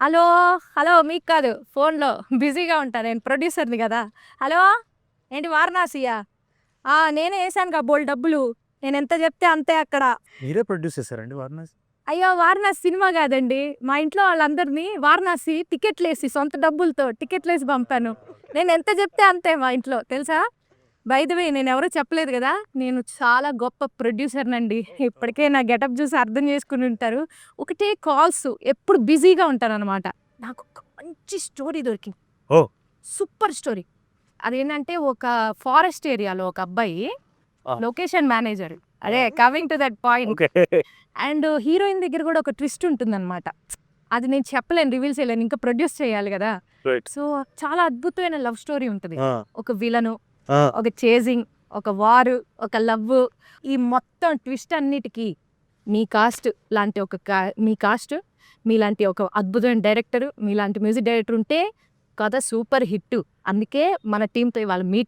Hello hello మీకు కాదు ఫోన్లో. బిజీగా ఉంటా నేను ప్రొడ్యూసర్ని కదా. హలో ఏంటి వారణాసియా? నేనే వేసాను కా బోల్ డబ్బులు. నేను ఎంత చెప్తే అంతే అక్కడ. మీరే ప్రొడ్యూస్ చేశారండి వారణాసి? అయ్యో వారణాసి సినిమా కాదండి. మా ఇంట్లో వాళ్ళందరినీ వారణాసి టికెట్లు వేసి సొంత డబ్బులతో టికెట్లు వేసి పంపాను. నేను ఎంత చెప్తే అంతే మా ఇంట్లో తెలుసా? వే నేను ఎవరో చెప్పలేదు కదా? నేను చాలా గొప్ప ప్రొడ్యూసర్ నండి ఇప్పటికే నా గెటప్ చూసి అర్థం చేసుకుని ఉంటారు. ఒకటే కాల్స్ ఎప్పుడు బిజీగా ఉంటాను అనమాట నాకు ఒక మంచి స్టోరీ దొరికింది. ఓ. Super story. అదేంటంటే ఒక ఫారెస్ట్ ఏరియాలో ఒక అబ్బాయి. Location manager. అదే coming to that point and heroine దగ్గర కూడా ఒక ట్విస్ట్ ఉంటుందన్నమాట. అది నేను చెప్పలేను రివీల్ చేయలేను. ఇంకా ప్రొడ్యూస్ చేయాలి కదా. సో చాలా అద్భుతమైన లవ్ స్టోరీ ఉంటుంది. ఒక విలను ఒక చేజింగ్ ఒక వారు ఒక లవ్ ఈ మొత్తం ట్విస్ట్ అన్నిటికీ మీ కాస్ట్ లాంటి ఒక మీ కాస్ట్ మీలాంటి ఒక అద్భుతమైన డైరెక్టర్ మీలాంటి మ్యూజిక్ డైరెక్టర్ ఉంటే కథ సూపర్ హిట్ అందుకే మన టీంతో ఇవాళ మీటింగ్